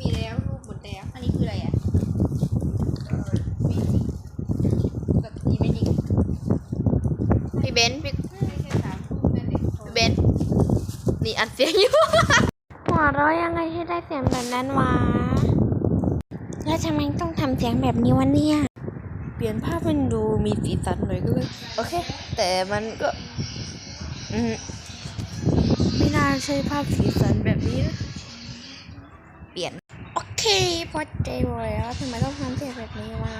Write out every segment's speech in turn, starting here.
มีแล้วรูปหมดแล้ว อันนี้คืออะไรอะมีกดอีเมจิกพี่เบนซ์พี่ไม่ใช่สามรูปนั่นเองพี่เบนซ์นี่อัดเสียงอยู่ หัวเราะยังไงให้ได้เสียงแบบนั้นวะ แล้วทำไมต้องทำเสียงแบบนี้วะเนี่ย เปลี่ยนภาพมันดูมีสีสันหน่อยก็เลย โอเค แต่มันก็ อืมไม่น่าใช่ภาพสีสันแบบนี้นะเปลี่ยน โอเคพอใจแล้วทำไมต้องทำเสียงแบบนี้วะ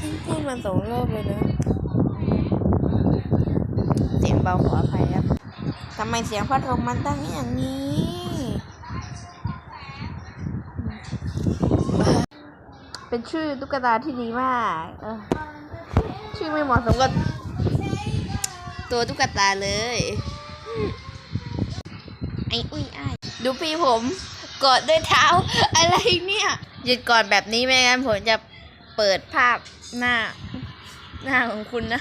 ฉันพูดมาสองรอบเลยนะเสียงเบาขออภัยครับทำไมเสียงพัดลมมันตั้งอย่างนี้เป็นชื่อตุ๊กตาที่ดีมากชื่อไม่เหมาะสมกับตัวตุ๊กตาเลย ไอ้อุ้ยอ้ายดูพี่ผม กอดด้วยเท้า อะไรเนี่ย หยุดกอดแบบนี้ไม่งั้นผมจะเปิดภาพหน้า หน้าของคุณนะ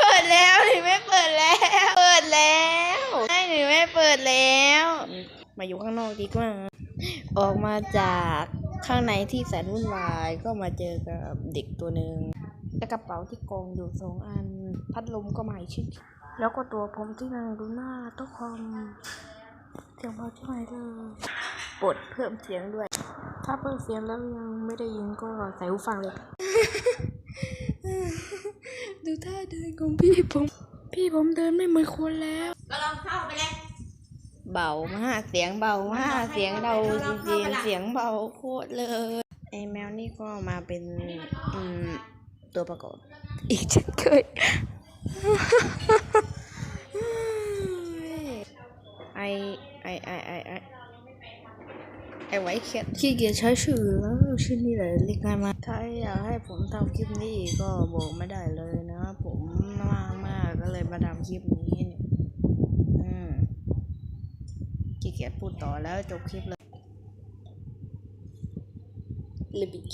เปิดแล้วหรือไม่เปิดแล้ว เปิดแล้วใช่หรือไม่เปิดแล้ว มาอยู่ข้างนอกดีกว่า ออกมาจากข้างในที่แสนวุ่นวายก็มาเจอกับเด็กตัวหนึ่งและกระเป๋าที่กองอยู่สองอัน พัดลมก็ใหม่ชิ้นแล้วก็ตัวผมที่นั่งดูหน้าโต๊ะคอมเสียงเบาที่ไหนเลย ปลดเพิ่มเสียงด้วย ถ้าเพิ่มเสียงแล้วยังไม่ได้ยินก็ใส่หูฟังเลย ดูท่าเดินของพี่ผม พี่ผมเดินไม่เหมือนคนแล้ว ก็ลองเข้าไปเลย เบามากเสียงเบามากเสียงเบาจริงๆเสียงเบาโคตรเลยไอแมวนี่ก็มาเป็นอืมตัวประกอบ อีกเช่นเคยไอไอไอไอไอ ไอไว้เขียนขี้เกียจใช้ชื่อแล้วชื่อนี่แหละเรียกง่ายมากถ้าอยากให้ผมทำคลิปนี้อีกก็บอกไม่ได้เลยนะผมว่างมากก็เลยมาทำคลิปนี้เนี่ยอืมขี้เกียจพูดต่อแล้วจบคลิปเลยเลยปิดคลิป